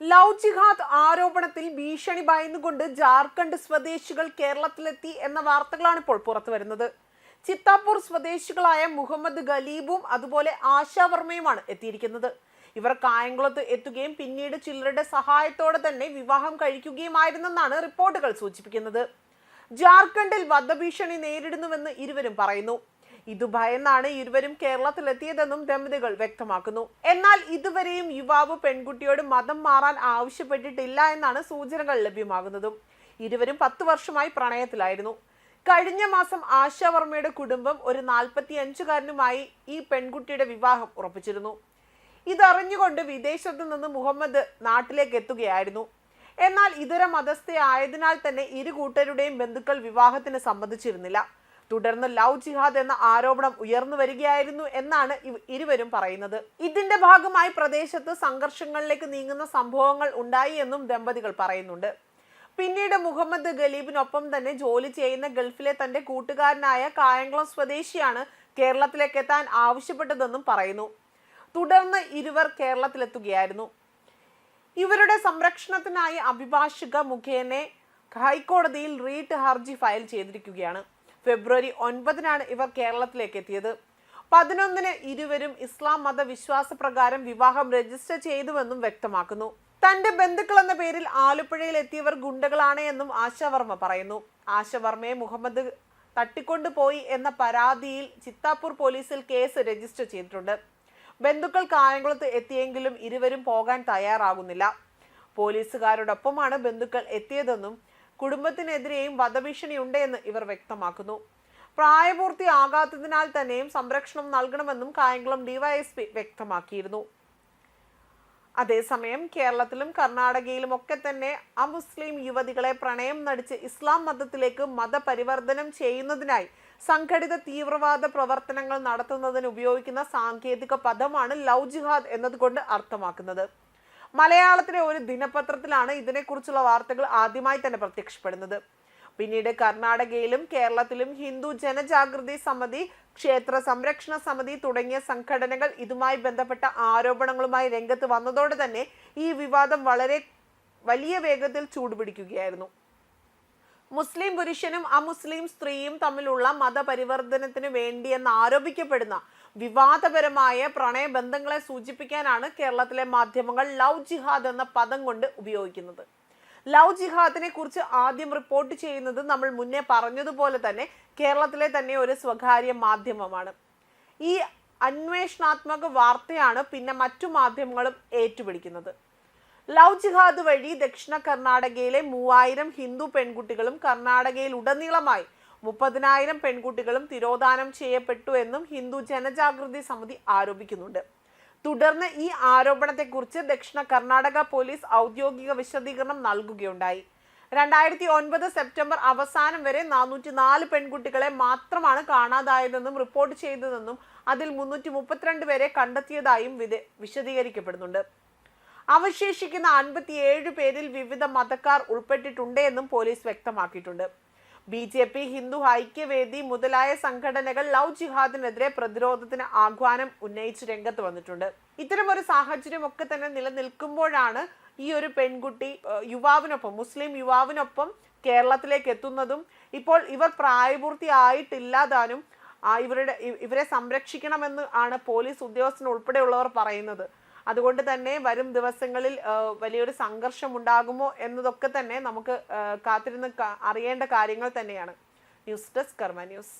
Love ജിഹാദ് ആരോപണത്തിൽ ഭീഷണി ഭയന്നുകൊണ്ട് ജാർഖണ്ഡ് സ്വദേശികൾ കേരളത്തിലെത്തി എന്ന വാർത്തകളാണ് ഇപ്പോൾ പുറത്തു വരുന്നത്. ചിത്താപൂർ സ്വദേശികളായ മുഹമ്മദ് ഗലീബും അതുപോലെ ആശാ വർമ്മയുമാണ് എത്തിയിരിക്കുന്നത്. ഇവർ കായംകുളത്ത് എത്തുകയും പിന്നീട് ചിലരുടെ സഹായത്തോടെ തന്നെ വിവാഹം കഴിക്കുകയുമായിരുന്നെന്നാണ് റിപ്പോർട്ടുകൾ സൂചിപ്പിക്കുന്നത്. ജാർഖണ്ഡിൽ വധഭീഷണി നേരിടുന്നുവെന്ന് ഇരുവരും പറയുന്നു. ഇത് ഭയന്നാണ് ഇരുവരും കേരളത്തിലെത്തിയതെന്നും ദമ്പതികൾ വ്യക്തമാക്കുന്നു. എന്നാൽ ഇതുവരെയും യുവാവ് പെൺകുട്ടിയോട് മതം മാറാൻ ആവശ്യപ്പെട്ടിട്ടില്ല എന്നാണ് സൂചനകൾ ലഭ്യമാകുന്നതും. ഇരുവരും പത്തു വർഷമായി പ്രണയത്തിലായിരുന്നു. കഴിഞ്ഞ മാസം ആശാവർമ്മയുടെ കുടുംബം ഒരു നാൽപ്പത്തി അഞ്ചുകാരനുമായി ഈ പെൺകുട്ടിയുടെ വിവാഹം ഉറപ്പിച്ചിരുന്നു. ഇതറിഞ്ഞുകൊണ്ട് വിദേശത്തു നിന്ന് മുഹമ്മദ് നാട്ടിലേക്ക് എത്തുകയായിരുന്നു. എന്നാൽ ഇതര മതസ്ഥയായതിനാൽ തന്നെ ഇരു കൂട്ടരുടെയും ബന്ധുക്കൾ വിവാഹത്തിന് സമ്മതിച്ചിരുന്നില്ല. തുടർന്ന് ലവ് ജിഹാദ് എന്ന ആരോപണം ഉയർന്നു വരികയായിരുന്നു എന്നാണ് ഇരുവരും പറയുന്നത്. ഇതിന്റെ ഭാഗമായി പ്രദേശത്ത് സംഘർഷങ്ങളിലേക്ക് നീങ്ങുന്ന സംഭവങ്ങൾ ഉണ്ടായി എന്നും ദമ്പതികൾ പറയുന്നുണ്ട്. പിന്നീട് മുഹമ്മദ് ഗലീബിനൊപ്പം തന്നെ ജോലി ചെയ്യുന്ന ഗൾഫിലെ തന്റെ കൂട്ടുകാരനായ കായംകുളം സ്വദേശിയാണ് കേരളത്തിലേക്ക് എത്താൻ ആവശ്യപ്പെട്ടതെന്നും പറയുന്നു. തുടർന്ന് ഇരുവർ കേരളത്തിലെത്തുകയായിരുന്നു. ഇവരുടെ സംരക്ഷണത്തിനായി അഭിഭാഷക മുഖേന ഹൈക്കോടതിയിൽ റീറ്റ് ഹർജി ഫയൽ ചെയ്തിരിക്കുകയാണ്. ഫെബ്രുവരി ഒൻപതിനാണ് ഇവർ കേരളത്തിലേക്ക് എത്തിയത് പതിനൊന്നിന് ഇരുവരും ഇസ്ലാം മത വിശ്വാസപ്രകാരം വിവാഹം രജിസ്റ്റർ ചെയ്തുവെന്നും വ്യക്തമാക്കുന്നു. തന്റെ ബന്ധുക്കൾ എന്ന പേരിൽ ആലപ്പുഴയിൽ എത്തിയവർ ഗുണ്ടകളാണ് എന്നും ആശാവർമ്മ പറയുന്നു. ആശാവർമ്മയെ മുഹമ്മദ് തട്ടിക്കൊണ്ടുപോയി എന്ന പരാതിയിൽ ചിത്താപൂർ പോലീസിൽ കേസ് രജിസ്റ്റർ ചെയ്തിട്ടുണ്ട്. ബന്ധുക്കൾ കായംകുളത്ത് എത്തിയെങ്കിലും ഇരുവരും പോകാൻ തയ്യാറാകുന്നില്ല. പോലീസുകാരോടൊപ്പമാണ് ബന്ധുക്കൾ എത്തിയതെന്നും കുടുംബത്തിനെതിരെയും വധഭീഷണി എന്ന് ഇവർ വ്യക്തമാക്കുന്നു. പ്രായപൂർത്തിയാകാത്തതിനാൽ തന്നെയും സംരക്ഷണം നൽകണമെന്നും കായംകുളം ഡിവൈഎസ്പി വ്യക്തമാക്കിയിരുന്നു. അതേസമയം കേരളത്തിലും കർണാടകയിലും ഒക്കെ തന്നെ അമുസ്ലിം യുവതികളെ പ്രണയം നടിച്ച് ഇസ്ലാം മതത്തിലേക്ക് മതപരിവർത്തനം ചെയ്യുന്നതിനായി സംഘടിത തീവ്രവാദ പ്രവർത്തനങ്ങൾ നടത്തുന്നതിന് ഉപയോഗിക്കുന്ന സാങ്കേതിക പദമാണ് ലവ് ജിഹാദ് എന്നതുകൊണ്ട് അർത്ഥമാക്കുന്നത്. മലയാളത്തിലെ ഒരു ദിനപത്രത്തിലാണ് ഇതിനെക്കുറിച്ചുള്ള വാർത്തകൾ ആദ്യമായി തന്നെ പ്രത്യക്ഷപ്പെടുന്നത്. പിന്നീട് കർണാടകയിലും കേരളത്തിലും ഹിന്ദു ജനജാഗൃതി സമിതി ക്ഷേത്ര സംരക്ഷണ സമിതി തുടങ്ങിയ സംഘടനകൾ ഇതുമായി ബന്ധപ്പെട്ട ആരോപണങ്ങളുമായി രംഗത്ത് വന്നതോടെ തന്നെ ഈ വിവാദം വളരെ വലിയ വേഗത്തിൽ ചൂടുപിടിക്കുകയായിരുന്നു. മുസ്ലിം പുരുഷനും അമുസ്ലിം സ്ത്രീയും തമ്മിലുള്ള മതപരിവർത്തനത്തിന് വേണ്ടിയെന്ന് ആരോപിക്കപ്പെടുന്ന വിവാദപരമായ പ്രണയബന്ധങ്ങളെ സൂചിപ്പിക്കാനാണ് കേരളത്തിലെ മാധ്യമങ്ങൾ ലവ് ജിഹാദ് എന്ന പദം കൊണ്ട് ഉപയോഗിക്കുന്നത്. ലവ് ജിഹാദിനെ കുറിച്ച് ആദ്യം റിപ്പോർട്ട് ചെയ്യുന്നത് നമ്മൾ മുന്നേ പറഞ്ഞതുപോലെ തന്നെ കേരളത്തിലെ തന്നെ ഒരു സ്വകാര്യ മാധ്യമമാണ്. ഈ അന്വേഷണാത്മക വാർത്തയാണ് പിന്നെ മറ്റു മാധ്യമങ്ങളും ഏറ്റുപിടിക്കുന്നത്. ലവ് ജിഹാദ് വഴി ദക്ഷിണ കർണാടകയിലെ മൂവായിരം ഹിന്ദു പെൺകുട്ടികളും കർണാടകയിൽ ഉടനീളമായി മുപ്പതിനായിരം പെൺകുട്ടികളും തിരോധാനം ചെയ്യപ്പെട്ടു എന്നും ഹിന്ദു ജനജാഗൃതി സമിതി ആരോപിക്കുന്നുണ്ട്. തുടർന്ന് ഈ ആരോപണത്തെക്കുറിച്ച് ദക്ഷിണ കർണാടക പോലീസ് ഔദ്യോഗിക വിശദീകരണം നൽകുകയുണ്ടായി. രണ്ടായിരത്തി ഒൻപത് സെപ്റ്റംബർ അവസാനം വരെ നാനൂറ്റി നാല് പെൺകുട്ടികളെ മാത്രമാണ് കാണാതായതെന്നും റിപ്പോർട്ട് ചെയ്തതെന്നും അതിൽ മുന്നൂറ്റി മുപ്പത്തിരണ്ട് പേരെ കണ്ടെത്തിയതായും വിശദീകരിക്കപ്പെടുന്നുണ്ട്. അവശേഷിക്കുന്ന അൻപത്തിയേഴ് പേരിൽ വിവിധ മതക്കാർ ഉൾപ്പെട്ടിട്ടുണ്ട് എന്നും പോലീസ് വ്യക്തമാക്കിയിട്ടുണ്ട്. B J P Hindu Aikyavedi മുതലായ സംഘടനകൾ ലവ് ജിഹാദിനെതിരെ പ്രതിരോധത്തിന് ആഹ്വാനം ഉന്നയിച്ച് രംഗത്ത് വന്നിട്ടുണ്ട്. ഇത്തരമൊരു സാഹചര്യം ഒക്കെ തന്നെ നിലനിൽക്കുമ്പോഴാണ് ഈ ഒരു പെൺകുട്ടി യുവാവിനൊപ്പം മുസ്ലിം യുവാവിനൊപ്പം കേരളത്തിലേക്ക് എത്തുന്നതും ഇപ്പോൾ ഇവർ പ്രായപൂർത്തി ആയിട്ടില്ലാതാനും ഇവരുടെ ഇവരെ സംരക്ഷിക്കണമെന്ന് ആണ് പോലീസ് ഉദ്യോഗസ്ഥൻ ഉൾപ്പെടെയുള്ളവർ പറയുന്നത്. അതുകൊണ്ട് തന്നെ വരും ദിവസങ്ങളിൽ വലിയൊരു സംഘർഷം ഉണ്ടാകുമോ എന്നതൊക്കെ തന്നെ നമുക്ക് കാത്തിരുന്ന് അറിയേണ്ട കാര്യങ്ങൾ തന്നെയാണ്. News desk Karma news.